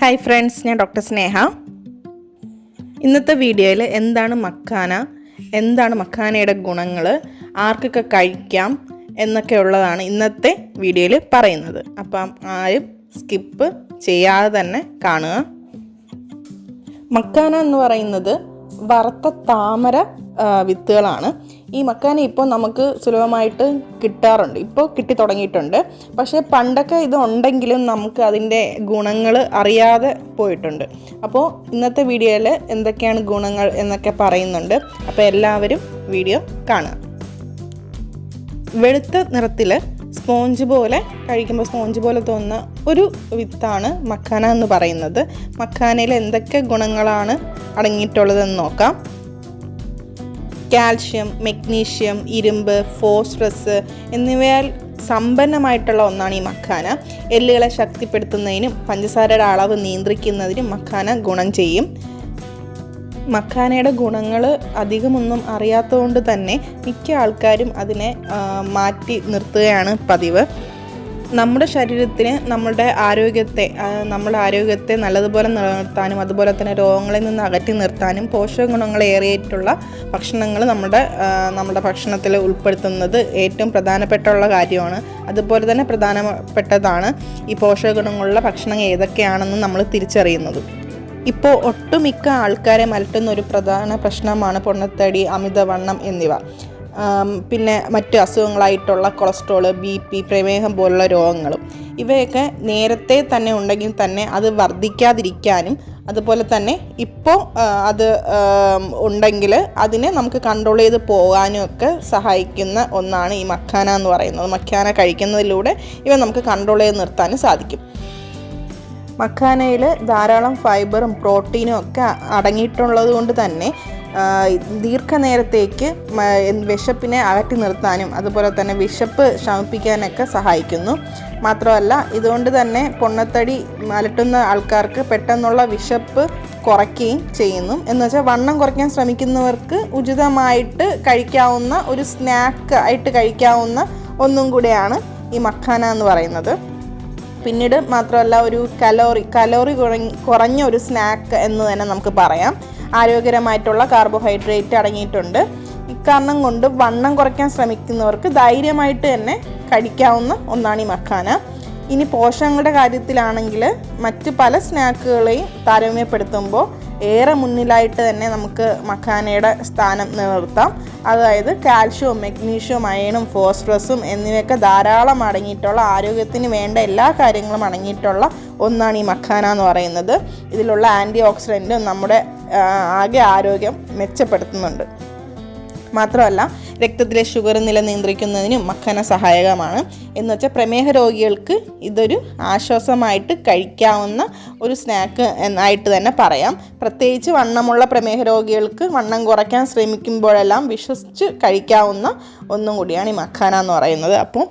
Hi friends ഞാൻ doctor Sneha. ഇന്നത്തെ വീഡിയോയിൽ എന്താണ് മക്കാന എന്താണ് മക്കാനയുടെ ഗുണങ്ങൾ ആർക്കൊക്കെ കഴിക്കാം എന്നൊക്കെ ഉള്ളതാണ് ഇന്നത്തെ വീഡിയോയിൽ പറയുന്നത്. അപ്പം ആരും സ്കിപ്പ് ചെയ്യാതെ തന്നെ കാണുക. മക്കാന എന്ന് പറയുന്നത് വറുത്ത താമര വിത്തുകളാണ്. ഈ മക്കാന ഇപ്പോൾ നമുക്ക് സുലഭമായിട്ട് കിട്ടാറുണ്ട്. ഇപ്പോൾ കിട്ടി തുടങ്ങിയിട്ടുണ്ട്. പക്ഷേ പണ്ടൊക്കെ ഇത് ഉണ്ടെങ്കിലും നമുക്ക് അതിന്റെ ഗുണങ്ങൾ അറിയാതെ പോയിട്ടുണ്ട്. അപ്പോൾ ഇന്നത്തെ വീഡിയോയിൽ എന്തൊക്കെയാണ് ഗുണങ്ങൾ എന്നൊക്കെ പറയുന്നുണ്ട്. അപ്പോൾ എല്ലാവരും വീഡിയോ കാണുക. വെളുത്ത നിറത്തിൽ സ്പോഞ്ച് പോലെ കഴിക്കുമ്പോൾ സ്പോഞ്ച് പോലെ തോന്നുന്ന ഒരു വിത്താണ് മക്കാന എന്ന് പറയുന്നത്. മക്കാനയിൽ എന്തൊക്കെ ഗുണങ്ങളാണ് അടങ്ങിയിട്ടുള്ളതെന്ന് നോക്കാം. കാൽഷ്യം മെഗ്നീഷ്യം ഇരുമ്പ് ഫോസ്ഫറസ് എന്നിവയാൽ സമ്പന്നമായിട്ടുള്ള ഒന്നാണ് ഈ മക്കാന എല്ലുകളെ ശക്തിപ്പെടുത്തുന്നതിനും പഞ്ചസാരയുടെ അളവ് നിയന്ത്രിക്കുന്നതിനും മക്കാന ഗുണം ചെയ്യും. മക്കാനയുടെ ഗുണങ്ങൾ അധികമൊന്നും അറിയാത്തതുകൊണ്ട് തന്നെ മിക്ക ആൾക്കാരും അതിനെ മാറ്റി നിർത്തുകയാണ് പതിവ്. നമ്മുടെ ശരീരത്തിന് നമ്മളുടെ ആരോഗ്യത്തെ നമ്മുടെ ആരോഗ്യത്തെ നല്ലതുപോലെ നിലനിർത്താനും അതുപോലെ തന്നെ രോഗങ്ങളിൽ നിന്ന് അകറ്റി നിർത്താനും പോഷക ഗുണങ്ങൾ ഏറിയിട്ടുള്ള ഭക്ഷണങ്ങൾ നമ്മുടെ നമ്മുടെ ഭക്ഷണത്തിൽ ഉൾപ്പെടുത്തുന്നത് ഏറ്റവും പ്രധാനപ്പെട്ടുള്ള കാര്യമാണ്. അതുപോലെ തന്നെ പ്രധാനപ്പെട്ടതാണ് ഈ പോഷക ഗുണങ്ങളുള്ള ഭക്ഷണം ഏതൊക്കെയാണെന്ന് നമ്മൾ തിരിച്ചറിയുന്നത്. ഇപ്പോൾ ഒട്ടുമിക്ക ആൾക്കാരെ മലട്ടുന്ന ഒരു പ്രധാന പ്രശ്നമാണ് പൊണ്ണത്തടി അമിതവണ്ണം എന്നിവ. പിന്നെ മറ്റ് അസുഖങ്ങളായിട്ടുള്ള കൊളസ്ട്രോൾ ബി പി പ്രമേഹം പോലുള്ള രോഗങ്ങളും. ഇവയൊക്കെ നേരത്തെ തന്നെ ഉണ്ടെങ്കിൽ തന്നെ അത് വർദ്ധിക്കാതിരിക്കാനും അതുപോലെ തന്നെ ഇപ്പോൾ അത് ഉണ്ടെങ്കിൽ അതിനെ നമുക്ക് കൺട്രോൾ ചെയ്ത് പോകാനും ഒക്കെ സഹായിക്കുന്ന ഒന്നാണ് ഈ മക്കാന എന്ന് പറയുന്നത്. മക്കാന കഴിക്കുന്നതിലൂടെ ഇവ നമുക്ക് കൺട്രോൾ ചെയ്ത് നിർത്താനും സാധിക്കും. മക്കാനയിൽ ധാരാളം ഫൈബറും പ്രോട്ടീനും ഒക്കെ അടങ്ങിയിട്ടുള്ളത് കൊണ്ട് തന്നെ ദീർഘനേരത്തേക്ക് വിശപ്പിനെ അകറ്റി നിർത്താനും അതുപോലെ തന്നെ വിശപ്പ് ശമിപ്പിക്കാനൊക്കെ സഹായിക്കുന്നു. മാത്രമല്ല ഇതുകൊണ്ട് തന്നെ പൊണ്ണത്തടി അലട്ടുന്ന ആൾക്കാർക്ക് പെട്ടെന്നുള്ള വിശപ്പ് കുറയ്ക്കുകയും ചെയ്യുന്നു. എന്ന് വെച്ചാൽ വണ്ണം കുറയ്ക്കാൻ ശ്രമിക്കുന്നവർക്ക് ഉചിതമായിട്ട് കഴിക്കാവുന്ന ഒരു സ്നാക്ക് ആയിട്ട് കഴിക്കാവുന്ന ഒന്നും കൂടെയാണ് ഈ മഖാന എന്ന് പറയുന്നത്. പിന്നീട് മാത്രമല്ല ഒരു കലോറി കലോറി കുറഞ്ഞ ഒരു സ്നാക്ക് എന്ന് തന്നെ നമുക്ക് പറയാം. ആരോഗ്യകരമായിട്ടുള്ള കാർബോഹൈഡ്രേറ്റ് അടങ്ങിയിട്ടുണ്ട്. ഇക്കാരണം കൊണ്ട് വണ്ണം കുറയ്ക്കാൻ ശ്രമിക്കുന്നവർക്ക് ധൈര്യമായിട്ട് തന്നെ കഴിക്കാവുന്ന ഒന്നാണ് ഈ മഖാന. ഇനി പോഷകങ്ങളുടെ കാര്യത്തിലാണെങ്കിൽ മറ്റ് പല സ്നാക്കുകളെയും താരതമ്യപ്പെടുത്തുമ്പോൾ ഏറെ മുന്നിലായിട്ട് തന്നെ നമുക്ക് മഖാനയുടെ സ്ഥാനം നിലനിർത്താം. അതായത് കാൽഷ്യവും മെഗ്നീഷ്യവും അയണും ഫോസ്ഫറസും എന്നിവയൊക്കെ ധാരാളം അടങ്ങിയിട്ടുള്ള ആരോഗ്യത്തിന് വേണ്ട എല്ലാ കാര്യങ്ങളും അടങ്ങിയിട്ടുള്ള ഒന്നാണ് ഈ മഖാന എന്ന് പറയുന്നത്. ഇതിലുള്ള ആന്റി ഓക്സിഡന്റും നമ്മുടെ ആകെ ആരോഗ്യം മെച്ചപ്പെടുത്തുന്നുണ്ട്. മാത്രമല്ല രക്തത്തിലെ ഷുഗർ നില നിയന്ത്രിക്കുന്നതിനും മക്കന സഹായകമാണ്. എന്ന് വെച്ചാൽ പ്രമേഹ രോഗികൾക്ക് ഇതൊരു ആശ്വാസമായിട്ട് കഴിക്കാവുന്ന ഒരു സ്നാക്ക് എന്നായിട്ട് തന്നെ പറയാം. പ്രത്യേകിച്ച് വണ്ണമുള്ള പ്രമേഹ രോഗികൾക്ക് വണ്ണം കുറയ്ക്കാൻ ശ്രമിക്കുമ്പോഴെല്ലാം വിശ്വസിച്ച് കഴിക്കാവുന്ന ഒന്നും കൂടിയാണ് ഈ മക്കാന എന്ന് പറയുന്നത്. അപ്പോൾ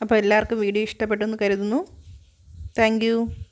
അപ്പോൾ എല്ലാവർക്കും വീഡിയോ ഇഷ്ടപ്പെട്ടെന്ന് കരുതുന്നു. താങ്ക്